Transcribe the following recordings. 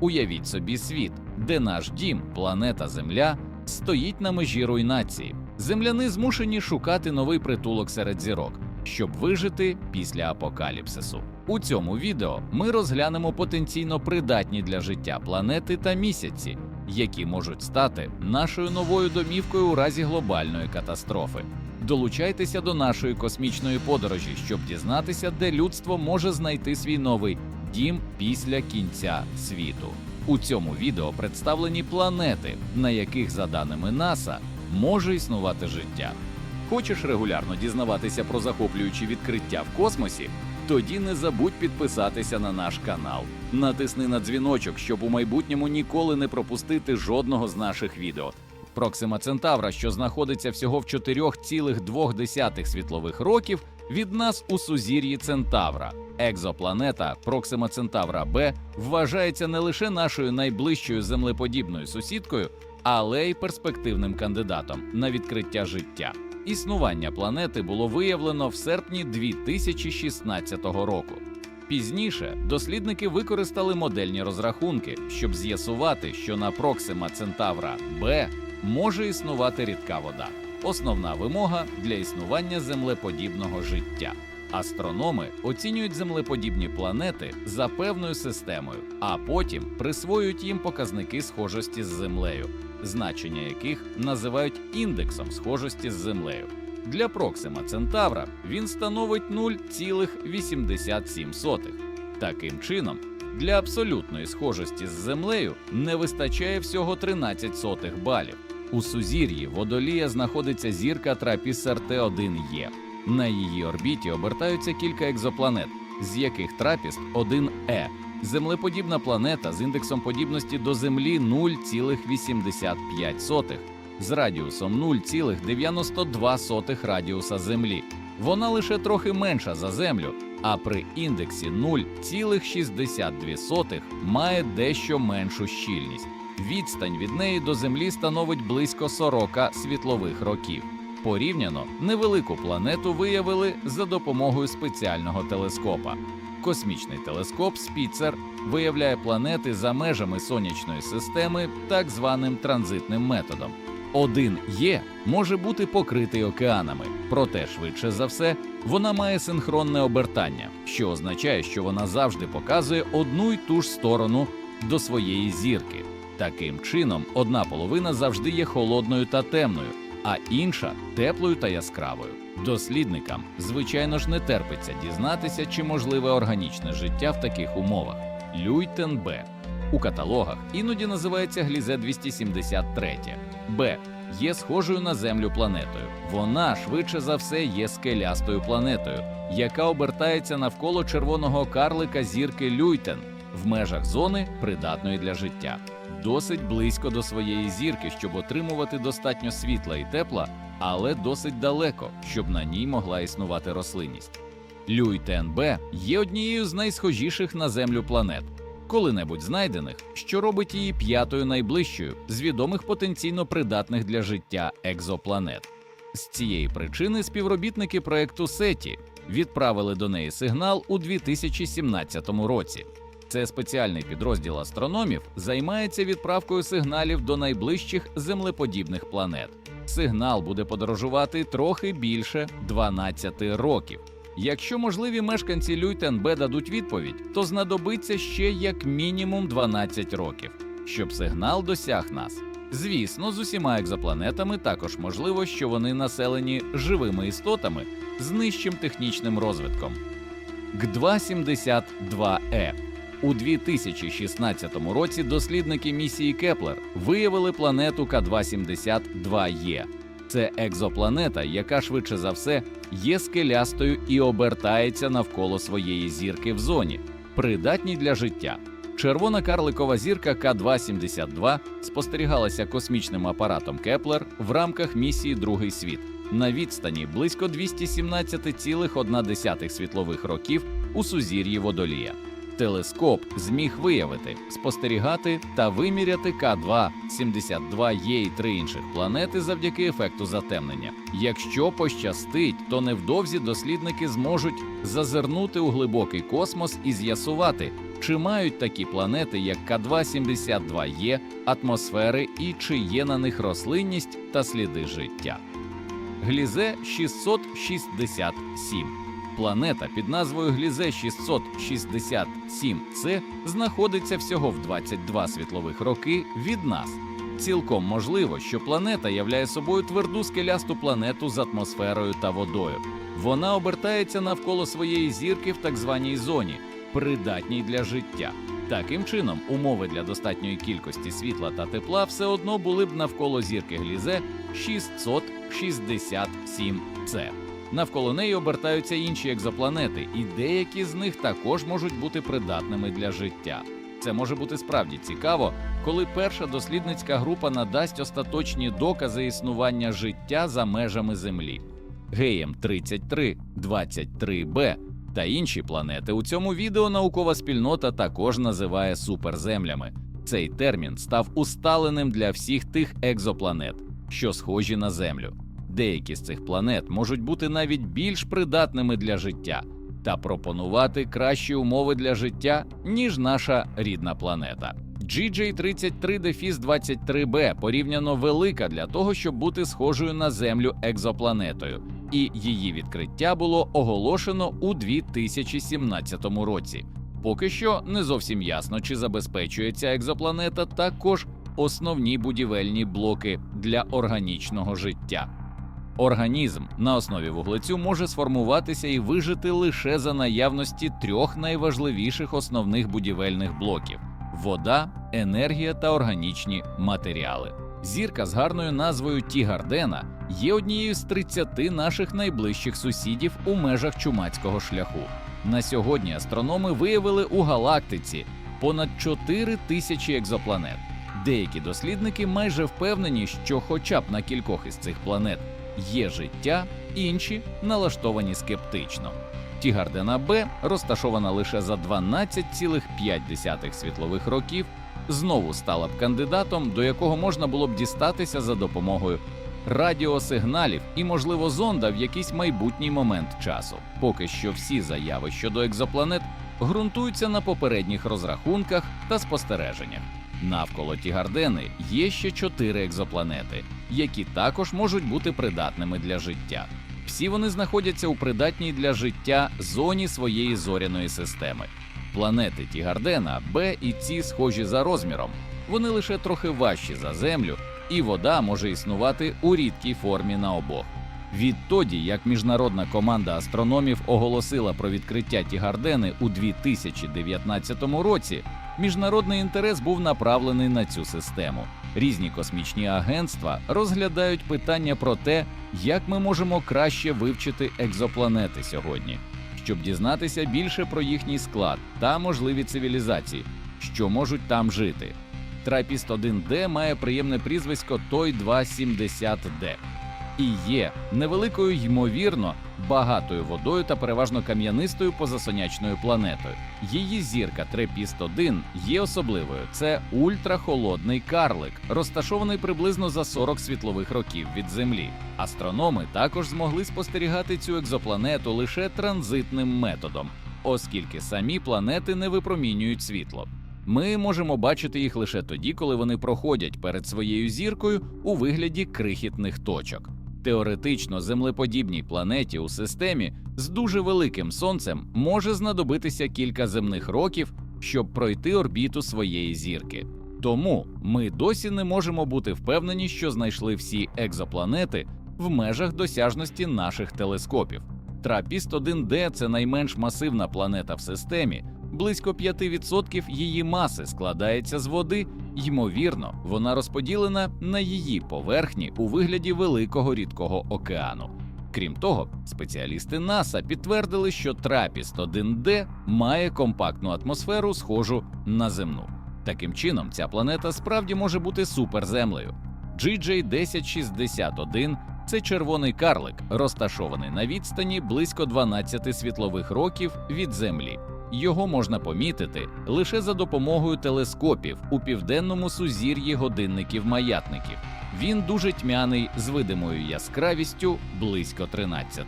Уявіть собі світ, де наш дім, планета Земля, стоїть на межі руйнації. Земляни змушені шукати новий притулок серед зірок, щоб вижити після апокаліпсису. У цьому відео ми розглянемо потенційно придатні для життя планети та місяці, які можуть стати нашою новою домівкою у разі глобальної катастрофи. Долучайтеся до нашої космічної подорожі, щоб дізнатися, де людство може знайти свій новий дім після кінця світу. У цьому відео представлені планети, на яких, за даними НАСА, може існувати життя. Хочеш регулярно дізнаватися про захоплюючі відкриття в космосі? Тоді не забудь підписатися на наш канал. Натисни на дзвіночок, щоб у майбутньому ніколи не пропустити жодного з наших відео. Проксима Центавра, що знаходиться всього в 4,2 світлових років, від нас у сузір'ї Центавра. Екзопланета Проксима Центавра Б вважається не лише нашою найближчою землеподібною сусідкою, але й перспективним кандидатом на відкриття життя. Існування планети було виявлено в серпні 2016 року. Пізніше дослідники використали модельні розрахунки, щоб з'ясувати, що на Проксима Центавра Б може існувати рідка вода. Основна вимога для існування землеподібного життя. Астрономи оцінюють землеподібні планети за певною системою, а потім присвоюють їм показники схожості з Землею, значення яких називають індексом схожості з Землею. Для Проксима Центавра він становить 0,87. Таким чином, для абсолютної схожості з Землею не вистачає всього 13 сотих балів. У сузір'ї водолія знаходиться зірка Трапісер Т1Е. На її орбіті обертаються кілька екзопланет, з яких Трапіст 1Е. Землеподібна планета з індексом подібності до Землі 0,85, з радіусом 0,92 радіуса Землі. Вона лише трохи менша за Землю, а при індексі 0,62 має дещо меншу щільність. Відстань від неї до Землі становить близько 40 світлових років. Порівняно невелику планету виявили за допомогою спеціального телескопа. Космічний телескоп Спіцер виявляє планети за межами сонячної системи так званим транзитним методом. Один Є може бути покритий океанами, проте швидше за все вона має синхронне обертання, що означає, що вона завжди показує одну й ту ж сторону до своєї зірки. Таким чином, одна половина завжди є холодною та темною, а інша теплою та яскравою. Дослідникам, звичайно ж, не терпиться дізнатися, чи можливе органічне життя в таких умовах. Люйтен Б. У каталогах іноді називається Глізе 273. Б. Є схожою на Землю планетою. Вона швидше за все є скелястою планетою, яка обертається навколо червоного карлика зірки Люйтен в межах зони, придатної для життя. Досить близько до своєї зірки, щоб отримувати достатньо світла і тепла, але досить далеко, щоб на ній могла існувати рослинність. Люйтен Б є однією з найсхожіших на Землю планет, коли-небудь знайдених, що робить її п'ятою найближчою з відомих потенційно придатних для життя екзопланет. З цієї причини співробітники проекту SETI відправили до неї сигнал у 2017 році. Це спеціальний підрозділ астрономів займається відправкою сигналів до найближчих землеподібних планет. Сигнал буде подорожувати трохи більше 12 років. Якщо можливі мешканці Люйтен Б дадуть відповідь, то знадобиться ще як мінімум 12 років, щоб сигнал досяг нас. Звісно, з усіма екзопланетами також можливо, що вони населені живими істотами з нижчим технічним розвитком. Г272Е у 2016 році дослідники місії Кеплер виявили планету К272Е. Це екзопланета, яка швидше за все є скелястою і обертається навколо своєї зірки в зоні, придатній для життя. Червона карликова зірка К272 спостерігалася космічним апаратом Кеплер в рамках місії Другий світ на відстані близько 217,1 світлових років у сузір'ї водолія. Телескоп зміг виявити, спостерігати та виміряти К2, 72 Є і три інших планети завдяки ефекту затемнення. Якщо пощастить, то невдовзі дослідники зможуть зазирнути у глибокий космос і з'ясувати, чи мають такі планети, як К2-72Е, атмосфери і чи є на них рослинність та сліди життя. Глізе 667 Планета під назвою Глізе 667 С знаходиться всього в 22 світлових роки від нас. Цілком можливо, що планета являє собою тверду скелясту планету з атмосферою та водою. Вона обертається навколо своєї зірки в так званій зоні, придатній для життя. Таким чином, умови для достатньої кількості світла та тепла все одно були б навколо зірки Глізе 667 С. Навколо неї обертаються інші екзопланети, і деякі з них також можуть бути придатними для життя. Це може бути справді цікаво, коли перша дослідницька група надасть остаточні докази існування життя за межами Землі. Геєм 33, 23Б та інші планети у цьому відео наукова спільнота також називає суперземлями. Цей термін став усталеним для всіх тих екзопланет, що схожі на Землю. Деякі з цих планет можуть бути навіть більш придатними для життя та пропонувати кращі умови для життя, ніж наша рідна планета. GJ33-23b порівняно велика для того, щоб бути схожою на Землю екзопланетою, і її відкриття було оголошено у 2017 році. Поки що не зовсім ясно, чи забезпечує ця екзопланета також основні будівельні блоки для органічного життя. Організм на основі вуглецю може сформуватися і вижити лише за наявності трьох найважливіших основних будівельних блоків: вода, енергія та органічні матеріали. Зірка з гарною назвою Тігардена є однією з 30 наших найближчих сусідів у межах чумацького шляху. На сьогодні астрономи виявили у галактиці понад 4 тисячі екзопланет. Деякі дослідники майже впевнені, що, хоча б на кількох із цих планет є життя, інші налаштовані скептично. Тігардена Б, розташована лише за 12,5 світлових років, знову стала б кандидатом, до якого можна було б дістатися за допомогою радіосигналів і, можливо, зонда в якийсь майбутній момент часу. Поки що всі заяви щодо екзопланет ґрунтуються на попередніх розрахунках та спостереженнях. Навколо Тігардени є ще чотири екзопланети, які також можуть бути придатними для життя. Всі вони знаходяться у придатній для життя зоні своєї зоряної системи. Планети Тігардена, Б і С схожі за розміром. Вони лише трохи важчі за Землю, і вода може існувати у рідкій формі на обох. Відтоді, як міжнародна команда астрономів оголосила про відкриття Тігардени у 2019 році, міжнародний інтерес був направлений на цю систему. Різні космічні агентства розглядають питання про те, як ми можемо краще вивчити екзопланети сьогодні, щоб дізнатися більше про їхній склад та можливі цивілізації, що можуть там жити. Трапіст 1D має приємне прізвисько Той 270D і є невеликою ймовірно багатою водою та переважно кам'янистою позасонячною планетою. Її зірка Трепіст 1 є особливою. Це ультрахолодний карлик, розташований приблизно за 40 світлових років від Землі. Астрономи також змогли спостерігати цю екзопланету лише транзитним методом, оскільки самі планети не випромінюють світло. Ми можемо бачити їх лише тоді, коли вони проходять перед своєю зіркою у вигляді крихітних точок. Теоретично землеподібній планеті у системі з дуже великим сонцем може знадобитися кілька земних років, щоб пройти орбіту своєї зірки. Тому ми досі не можемо бути впевнені, що знайшли всі екзопланети в межах досяжності наших телескопів. Трапіст 1D – це найменш масивна планета в системі. Близько 5% її маси складається з води, ймовірно, вона розподілена на її поверхні у вигляді великого рідкого океану. Крім того, спеціалісти НАСА підтвердили, що Трапіст 1D має компактну атмосферу, схожу на земну. Таким чином, ця планета справді може бути суперземлею. GJ1061 – це червоний карлик, розташований на відстані близько 12 світлових років від Землі. Його можна помітити лише за допомогою телескопів у південному сузір'ї годинників-маятників. Він дуже тьмяний з видимою яскравістю близько 13.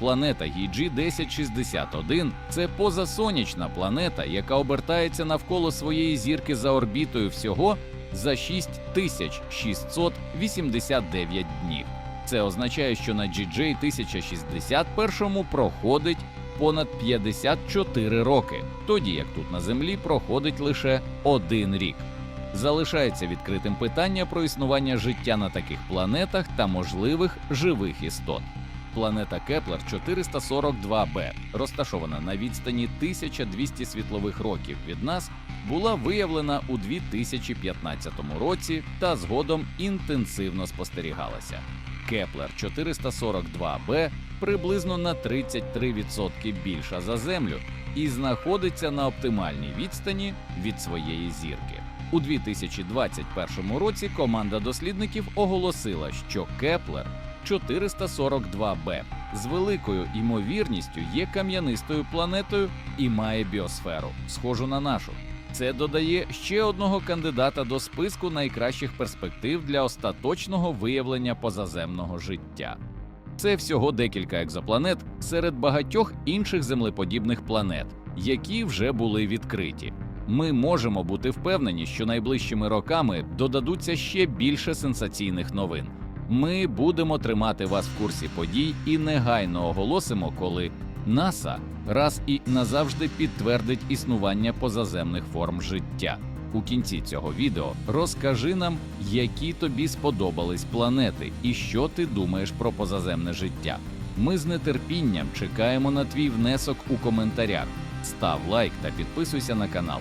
Планета Гіджі 1061 це позасонячна планета, яка обертається навколо своєї зірки за орбітою всього за 6689 днів. Це означає, що на GJ 1061 проходить понад 54 роки, тоді як тут на Землі проходить лише один рік. Залишається відкритим питання про існування життя на таких планетах та можливих живих істот. Планета Кеплер 442b, розташована на відстані 1200 світлових років від нас, була виявлена у 2015 році та згодом інтенсивно спостерігалася. Кеплер 442b приблизно на 33% більша за Землю і знаходиться на оптимальній відстані від своєї зірки. У 2021 році команда дослідників оголосила, що Кеплер 442b з великою імовірністю є кам'янистою планетою і має біосферу, схожу на нашу. Це додає ще одного кандидата до списку найкращих перспектив для остаточного виявлення позаземного життя. Це всього декілька екзопланет серед багатьох інших землеподібних планет, які вже були відкриті. Ми можемо бути впевнені, що найближчими роками додадуться ще більше сенсаційних новин. Ми будемо тримати вас в курсі подій і негайно оголосимо, коли НАСА раз і назавжди підтвердить існування позаземних форм життя. У кінці цього відео розкажи нам, які тобі сподобались планети і що ти думаєш про позаземне життя. Ми з нетерпінням чекаємо на твій внесок у коментарях. Став лайк та підписуйся на канал.